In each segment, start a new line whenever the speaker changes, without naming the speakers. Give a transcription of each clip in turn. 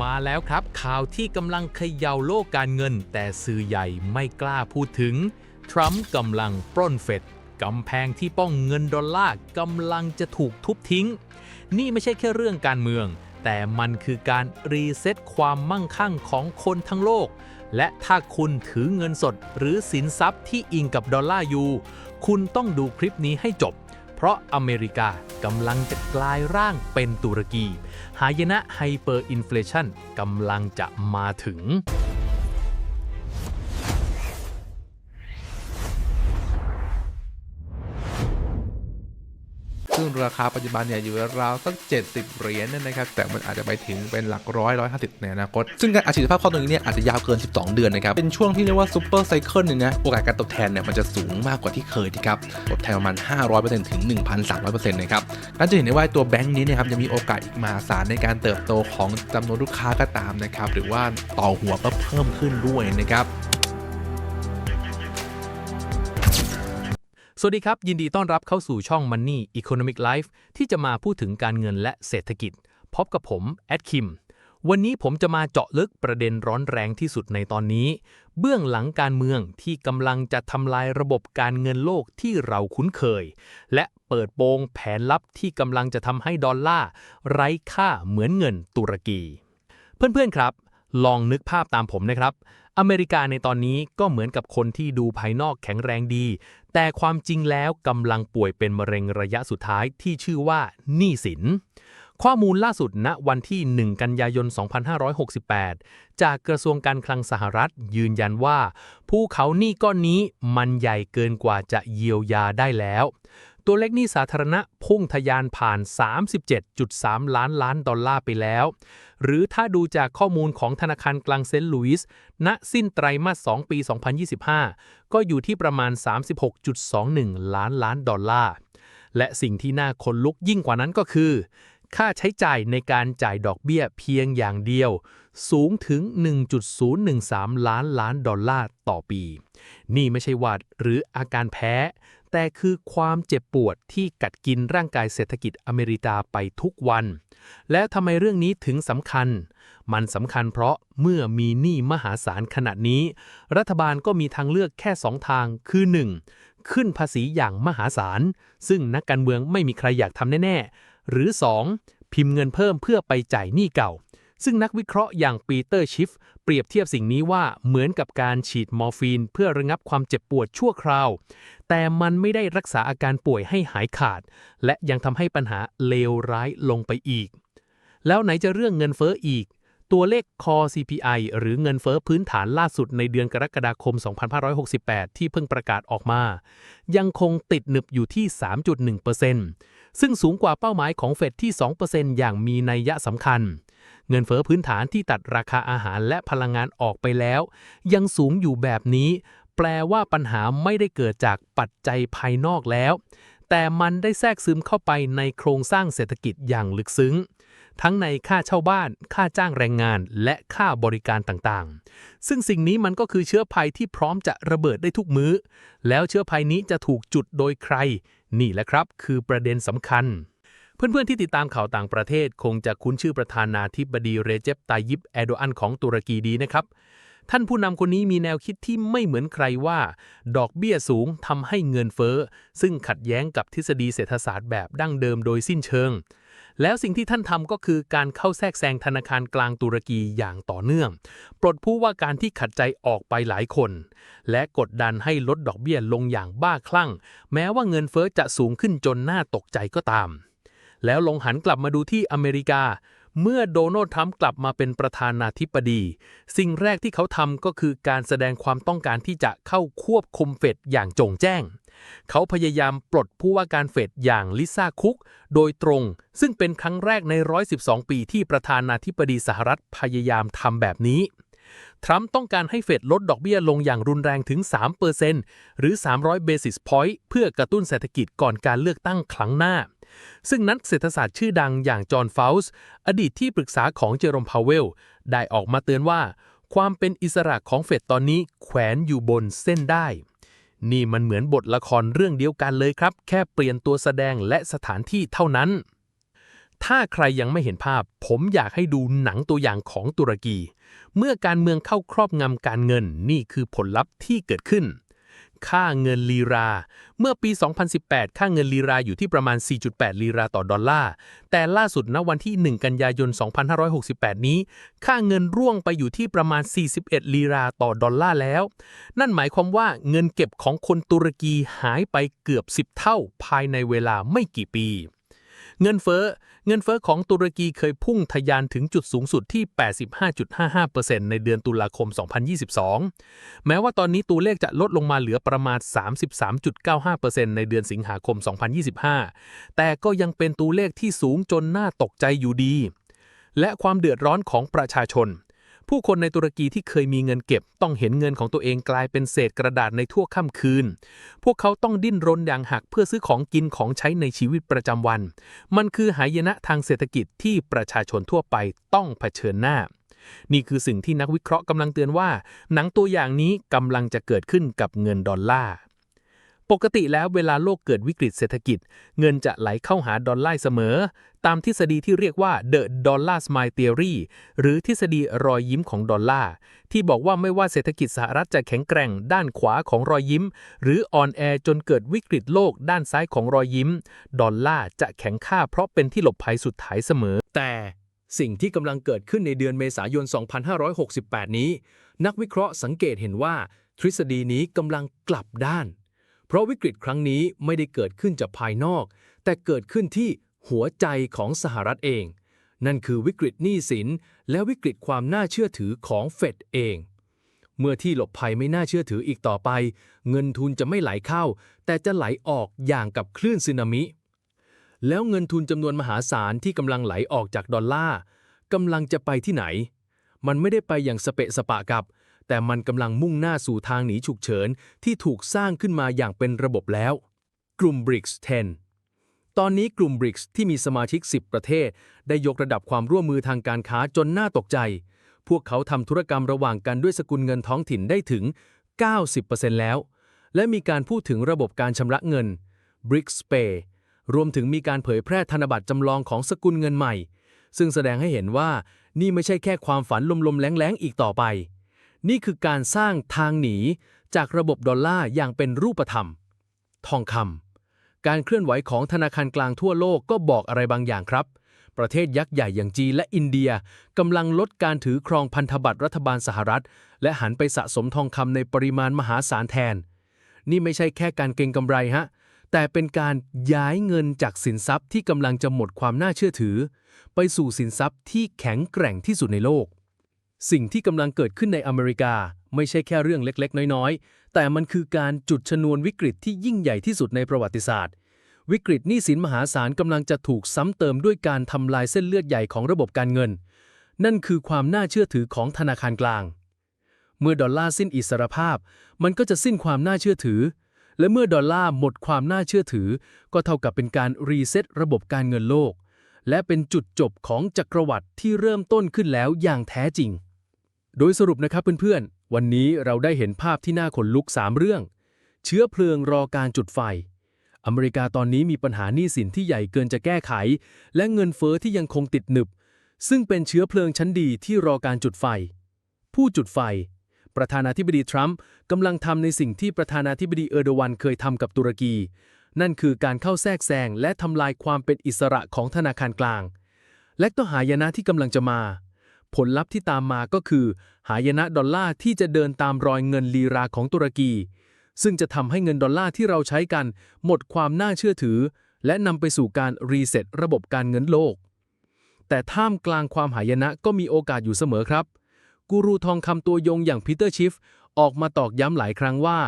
มาแล้วครับข่าวที่กำลังเขย่าโลกการเงิน แต่สื่อใหญ่ไม่กล้าพูดถึง ทรัมป์กำลังปล้นเฟดกำแพงที่ป้องเงินดอลลาร์กำลังจะถูกทุบทิ้ง นี่ไม่ใช่แค่เรื่องการเมือง แต่มันคือการรีเซ็ตความมั่งคั่งของคนทั้งโลก และถ้าคุณถือเงินสดหรือสินทรัพย์ที่อิงกับดอลลาร์อยู่ คุณต้องดูคลิปนี้ให้จบ เพราะอเมริกากำลังจะกลายร่างเป็นตุรกี หายนะไฮเปอร์อินฟลชันกำลังจะมาถึง
ราคาปัจจุบันเนี่ยอยู่ราวสัก 70 เหรียญนนะครับ แต่มันอาจจะไปถึงเป็นหลักร้อยร้อยห้าสิบในอนาคต ซึ่งการอัดฉีดภาพคล่องตรงนี้เนี่ยอาจจะยาวเกิน 12 เดือนนะครับ เป็นช่วงที่เรียกว่าซูเปอร์ไซเคิลเนี่ยนะ โอกาสการตอบแทนเนี่ยมันจะสูงมากกว่าที่เคยทีครับ ตอบแทนประมาณ 500%ถึง 1,300%นะครับนั่นจะเห็นได้ว่าตัวแบงค์นี้เนะครับยังมีโอกาสอีกมหาศาลในการเติบโตของจำนวนลูกค้าก็ตามนะครับ หรือว่าต่อหัวก็เพิ่มขึ้นด้วยนะครับ
วัสดีครับ ยินดีต้อนรับเข้าสู่ช่อง Money Economic Life ที่จะมาพูดถึงการเงินและเศรษฐกิจ พบกับผมแอดคิม วันนี้ผมจะมาเจาะลึกประเด็นร้อนแรงที่สุดในตอนนี้ เบื้องหลังการเมืองที่กำลังจะทำลายระบบการเงินโลกที่เราคุ้นเคย และเปิดโปงแผนลับที่กำลังจะทำให้ดอลลาร์ไร้ค่าเหมือนเงินตุรกี เพื่อนๆครับ ลองนึกภาพตามผมนะครับ อเมริกาในตอนนี้ก็เหมือนกับคนที่ดูภายนอกแข็งแรงดี แต่ความจริงแล้วกำลังป่วยเป็นมะเร็งระยะสุดท้ายที่ชื่อว่าหนี้สิน ข้อมูลล่าสุดณวันที่ 1 กันยายน 2568 จากกระทรวงการคลังสหรัฐยืนยันว่า ภูเขาหนี้ก้อนนี้มันใหญ่เกินกว่าจะเยียวยาได้แล้ว ตัวเลขหนี้สาธารณะพุ่งทะยานผ่าน 37.3 ล้านล้านดอลลาร์ไปแล้ว หรือถ้าดูจากข้อมูลของธนาคารกลางเซนต์หลุยส์ ณ สิ้นไตรมาส 2 ปี 2025 ก็อยู่ที่ประมาณ 36.21 ล้านล้านดอลลาร์ และสิ่งที่น่าขนลุกยิ่งกว่านั้นก็คือ ค่าใช้จ่ายในการจ่ายดอกเบี้ยเพียงอย่างเดียว สูงถึง 1.013 ล้านล้านดอลลาร์ต่อปี นี่ไม่ใช่วัดหรืออาการแพ้ แต่คือความเจ็บปวดที่กัดกินร่างกายเศรษฐกิจอเมริกาไปทุกวัน และทำไมเรื่องนี้ถึงสำคัญ มันสำคัญเพราะเมื่อมีหนี้มหาศาลขนาดนี้ รัฐบาลก็มีทางเลือกแค่สองทาง คือ 1. ขึ้นภาษีอย่างมหาศาล ซึ่งนักการเมืองไม่มีใครอยากทำแน่ ๆ หรือ 2. พิมพ์เงินเพิ่มเพื่อไปจ่ายหนี้เก่า ซึ่งนักวิเคราะห์อย่างปีเตอร์ชิฟ เปรียบเทียบสิ่งนี้ว่าเหมือนกับการฉีดมอร์ฟีน เพื่อระงับความเจ็บปวดชั่วคราว แต่มันไม่ได้รักษาอาการป่วยให้หายขาด และยังทำให้ปัญหาเลวร้ายลงไปอีก แล้วไหนจะเรื่องเงินเฟ้ออีก ตัวเลข Core CPI หรือเงินเฟ้อพื้นฐานล่าสุดในเดือนกรกฎาคม 2568 ที่เพิ่งประกาศออกมา ยังคงติดหนึบอยู่ที่ 3.1%ซึ่งสูงกว่าเป้าหมายของเฟดที่ 2%อย่างมีนัยยะสำคัญ เงินเฟ้อพื้นฐานที่ตัดราคาอาหารและพลังงานออกไปแล้ว ยังสูงอยู่แบบนี้ แปลว่าปัญหาไม่ได้เกิดจากปัจจัยภายนอกแล้ว แต่มันได้แทรกซึมเข้าไปในโครงสร้างเศรษฐกิจอย่างลึกซึ้ง ทั้งในค่าเช่าบ้าน ค่าจ้างแรงงาน และค่าบริการต่างๆ ซึ่งสิ่งนี้มันก็คือเชื้อภัยที่พร้อมจะระเบิดได้ทุกมื้อ แล้วเชื้อภัยนี้จะถูกจุดโดยใคร นี่แหละครับ คือประเด็นสำคัญ เพื่อนๆที่ติดตามข่าวต่างประเทศคงจะคุ้นชื่อประธานาธิบดีเรเจปตายิปแอโดอันของตุรกีดีนะครับ ท่านผู้นำคนนี้มีแนวคิดที่ไม่เหมือนใครว่า ดอกเบี้ยสูงทำให้เงินเฟ้อ ซึ่งขัดแย้งกับทฤษฎีเศรษฐศาสตร์แบบดั้งเดิมโดยสิ้นเชิง แล้วสิ่งที่ท่านทำก็คือการเข้าแทรกแซงธนาคารกลางตุรกีอย่างต่อเนื่อง ปลดผู้ว่าการที่ขัดใจออกไปหลายคน และกดดันให้ลดดอกเบี้ยลงอย่างบ้าคลั่ง แม้ว่าเงินเฟ้อจะสูงขึ้นจนน่าตกใจก็ตาม แล้วลงหันกลับมาดูที่อเมริกา เมื่อโดนัลด์ทรัมป์กลับมาเป็นประธานาธิบดี สิ่งแรกที่เขาทำก็คือการแสดงความต้องการที่จะเข้าควบคุมเฟดอย่างจงแจ้ง เขาพยายามปลดผู้ว่าการเฟดอย่างลิซ่าคุก โดยตรง ซึ่งเป็นครั้งแรกใน 112 ปีที่ประธานาธิบดีสหรัฐพยายามทำแบบนี้ทรัมป์ต้องการให้เฟดลดดอกเบี้ยลงอย่างรุนแรงถึง 3%หรือ 300 basis point เพื่อกระตุ้นเศรษฐกิจก่อนการเลือกตั้งครั้งหน้า ซึ่งนักเศรษฐศาสตร์ชื่อดังอย่างจอห์นเฟลส์อดีตที่ปรึกษาของเจอโรมพาวเวล ได้ออกมาเตือนว่า ความเป็นอิสระของเฟดตอนนี้แขวนอยู่บนเส้นได้ นี่มันเหมือนบทละครเรื่องเดียวกันเลยครับ แค่เปลี่ยนตัวแสดงและสถานที่เท่านั้น
ถ้าใครยังไม่เห็นภาพ ผมอยากให้ดูหนังตัวอย่างของตุรกี เมื่อการเมืองเข้าครอบงำการเงินนี่คือผลลัพธ์ที่เกิดขึ้น ค่าเงินลีรา เมื่อปี 2018 ค่าเงินลีราอยู่ที่ประมาณ 4.8 ลีราต่อดอลลาร์ แต่ล่าสุดณวันที่ 1 กันยายน 2568 นี้ ค่าเงินร่วงไปอยู่ที่ประมาณ 41 ลีราต่อดอลลาร์แล้ว นั่นหมายความว่าเงินเก็บของคนตุรกีหายไปเกือบ 10 เท่าภายในเวลาไม่กี่ปี เงินเฟ้อเงินเฟ้อของตุรกีเคยพุ่งทะยานถึงจุดสูงสุดที่ 85.55%ในเดือนตุลาคม 2022 แม้ว่าตอนนี้ตัวเลขจะลดลงมาเหลือประมาณ 33.95%ในเดือนสิงหาคม 2025 แต่ก็ยังเป็นตัวเลขที่สูงจนน่าตกใจอยู่ดี และความเดือดร้อนของประชาชน ผู้คนในตุรกีที่เคยมีเงินเก็บ ต้องเห็นเงินของตัวเองกลายเป็นเศษกระดาษในทั่วค่ำคืน พวกเขาต้องดิ้นรนอย่างหักเพื่อซื้อของกินของใช้ในชีวิตประจำวัน มันคือหายนะทางเศรษฐกิจที่ประชาชนทั่วไปต้องเผชิญหน้า นี่คือสิ่งที่นักวิเคราะห์กำลังเตือนว่า หนังตัวอย่างนี้กำลังจะเกิดขึ้นกับเงินดอลลาร์ ปกติแล้วเวลาโลกเกิดวิกฤตเศรษฐกิจ เงินจะไหลเข้าหาดอลลาร์เสมอ ตามทฤษฎีที่เรียกว่า The Dollar Smile Theory หรือทฤษฎีรอยยิ้มของดอลลาร์ที่บอกว่าไม่ว่าเศรษฐกิจสหรัฐจะแข็งแกร่งด้านขวาของรอยยิ้ม หรืออ่อนแอจนเกิดวิกฤตโลกด้านซ้ายของรอยยิ้ม ดอลลาร์จะแข็งค่าเพราะเป็นที่หลบภัยสุดท้ายเสมอ แต่สิ่งที่กำลังเกิดขึ้นในเดือนเมษายน 2568 นี้ นักวิเคราะห์สังเกตเห็นว่า ทฤษฎีนี้กำลังกลับด้าน เพราะวิกฤตครั้งนี้ไม่ได้เกิดขึ้นจากภายนอก แต่เกิดขึ้นที่หัวใจของสหรัฐเอง นั่นคือวิกฤตหนี้สิน และวิกฤตความน่าเชื่อถือของเฟดเอง เมื่อที่หลบภัยไม่น่าเชื่อถืออีกต่อไป เงินทุนจะไม่ไหลเข้า แต่จะไหลออกอย่างกับคลื่นสึนามิ แล้วเงินทุนจำนวนมหาศาลที่กำลังไหลออกจากดอลลาร์กำลังจะไปที่ไหน มันไม่ได้ไปอย่างสเปะสปะกับ แต่มันกำลังมุ่งหน้าสู่ทางหนีฉุกเฉินที่ถูกสร้างขึ้นมาอย่างเป็นระบบแล้ว กลุ่ม BRICS 10 ตอนนี้กลุ่ม BRICS ที่มีสมาชิก 10 ประเทศ ได้ยกระดับความร่วมมือทางการค้าจนน่าตกใจ พวกเขาทำธุรกรรมระหว่างกันด้วยสกุลเงินท้องถิ่นได้ถึง 90%แล้ว และมีการพูดถึงระบบการชำระเงิน BRICS Pay รวมถึงมีการเผยแพร่ธนบัตรจำลองของสกุลเงินใหม่ ซึ่งแสดงให้เห็นว่านี่ไม่ใช่แค่ความฝันลมๆแล้งๆอีกต่อไป นี่คือการสร้างทางหนีจากระบบดอลลาร์อย่างเป็นรูปธรรม ทองคำการเคลื่อนไหวของธนาคารกลางทั่วโลกก็บอกอะไรบางอย่างครับ ประเทศยักษ์ใหญ่อย่างจีนและอินเดียกำลังลดการถือครองพันธบัตรรัฐบาลสหรัฐ และหันไปสะสมทองคำในปริมาณมหาศาลแทน นี่ไม่ใช่แค่การเก็งกำไรฮะแต่เป็นการย้ายเงินจากสินทรัพย์ที่กำลังจะหมดความน่าเชื่อถือ ไปสู่สินทรัพย์ที่แข็งแกร่งที่สุดในโลก สิ่งที่กำลังเกิดขึ้นในอเมริกา ไม่ใช่แค่เรื่องเล็กๆ น้อยๆ แต่มันคือการจุดชนวนวิกฤตที่ยิ่งใหญ่ที่สุดในประวัติศาสตร์ วิกฤตหนี้สินมหาศาลกำลังจะถูกซ้ำเติมด้วยการทำลายเส้นเลือดใหญ่ของระบบการเงิน นั่นคือความน่าเชื่อถือของธนาคารกลาง เมื่อดอลลาร์สิ้นอิสรภาพ มันก็จะสิ้นความน่าเชื่อถือ และเมื่อดอลลาร์หมดความน่าเชื่อถือ ก็เท่ากับเป็นการรีเซ็ตระบบการเงินโลกและเป็นจุดจบของจักรวรรดิที่เริ่มต้นขึ้นแล้วอย่างแท้จริง โดยสรุปนะครับเพื่อนๆ วันนี้เราได้เห็นภาพที่น่าขนลุก 3 เรื่อง เชื้อเพลิงรอการจุดไฟ อเมริกาตอนนี้มีปัญหาหนี้สินที่ใหญ่เกินจะแก้ไข และเงินเฟ้อที่ยังคงติดหนึบ ซึ่งเป็นเชื้อเพลิงชั้นดีที่รอการจุดไฟ ผู้จุดไฟ ประธานาธิบดีทรัมป์กำลังทำในสิ่งที่ประธานาธิบดีเออร์โดวันเคยทำกับตุรกี นั่นคือการเข้าแทรกแซงและทำลายความเป็นอิสระของธนาคารกลาง และก็หายนะที่กำลังจะมา ผลลัพธ์ที่ตามมาก็คือ หายนะดอลลาร์ที่จะเดินตามรอยเงินลีราของตุรกี ซึ่งจะทำให้เงินดอลลาร์ที่เราใช้กัน หมดความน่าเชื่อถือ และนำไปสู่การรีเซ็ตระบบการเงินโลก แต่ท่ามกลางความหายนะก็มีโอกาสอยู่เสมอครับ กูรูทองคำตัวยงอย่างพีเตอร์ชิฟออกมาตอกย้ำหลายครั้งว่า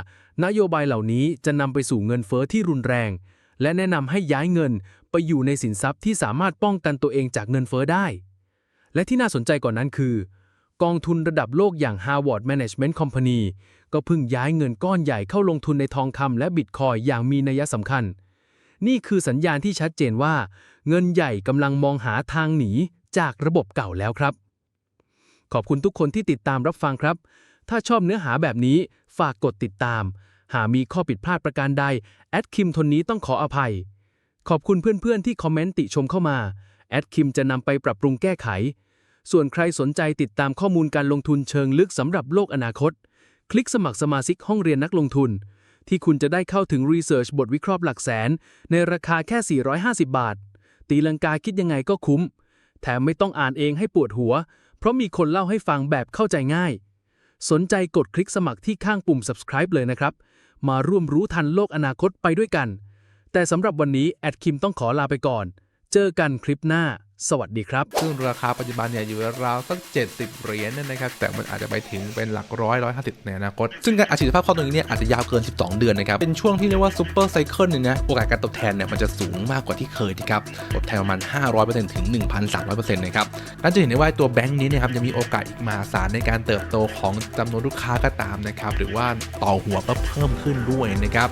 นโยบายเหล่านี้จะนำไปสู่เงินเฟ้อที่รุนแรง และแนะนำให้ย้ายเงินไปอยู่ในสินทรัพย์ที่สามารถป้องกันตัวเองจากเงินเฟ้อได้ และที่น่าสนใจกว่านนั้นคือ กองทุนระดับโลกอย่าง Harvard Management Company ก็เพิ่งย้ายเงินก้อนใหญ่เข้าลงทุนในทองคำและบิตคอยอย่างมีนัยสำคัญ นี่คือสัญญาณที่ชัดเจนว่า เงินใหญ่กำลังมองหาทางหนีจากระบบเก่าแล้วครับ ขอบคุณทุกคนที่ติดตามรับฟังครับ ถ้าชอบเนื้อหาแบบนี้ฝากกดติดตาม หากมีข้อผิดพลาดประการใดแอดคิมทนนี้ต้องขออภัย ขอบคุณเพื่อนๆที่คอมเมนต์ติชมเข้ามาแอดคิมจะนำไปปรับปรุงแก้ไข ส่วนใครสนใจติดตามข้อมูลการลงทุนเชิงลึกสำหรับโลกอนาคต คลิกสมัครสมาชิกห้องเรียนนักลงทุน ที่คุณจะได้เข้าถึงรีเสิร์ชบทวิเคราะห์หลักแสน ในราคาแค่ 450 บาท ตีลังกาคิดยังไงก็คุ้ม แถมไม่ต้องอ่านเองให้ปวดหัว เพราะมีคนเล่าให้ฟังแบบเข้าใจง่าย สนใจกดคลิกสมัครที่ข้างปุ่ม subscribe เลยนะครับ มาร่วมรู้ทันโลกอนาคตไปด้วยกัน แต่สำหรับวันนี้แอดคิมต้องขอลาไปก่อน เจอกันคลิปหน้า สวัสดีครับ
ซึ่งราคาปัจจุบันเนี่ยอยู่ราวๆสัก 70 เหรียญเนี่ยนะครับ แต่มันอาจจะไปถึงเป็นหลักร้อยร้อยห้าสิบในอนาคต ซึ่งการอัดฉีดภาพคล่อตรงนี้เนี่ยอาจจะยาวเกิน 12 เดือนนะครับ เป็นช่วงที่เรียกว่าซูเปอร์ไซเคิลเนี่ยนะ โอกาสการตอบแทนเนี่ยมันจะสูงมากกว่าที่เคยนะครับ ตอบแทนประมาณ 500%ถึง 1,300%นะครับนั่นจะเห็นได้ว่าตัวแบงค์นี้นะครับยังมีโอกาสอีกมหาศาลในการเติบโตของจำนวนลูกค้าก็ตามนะครับ หรือว่าต่อหัวก็เพิ่มขึ้นด้วยนะครับ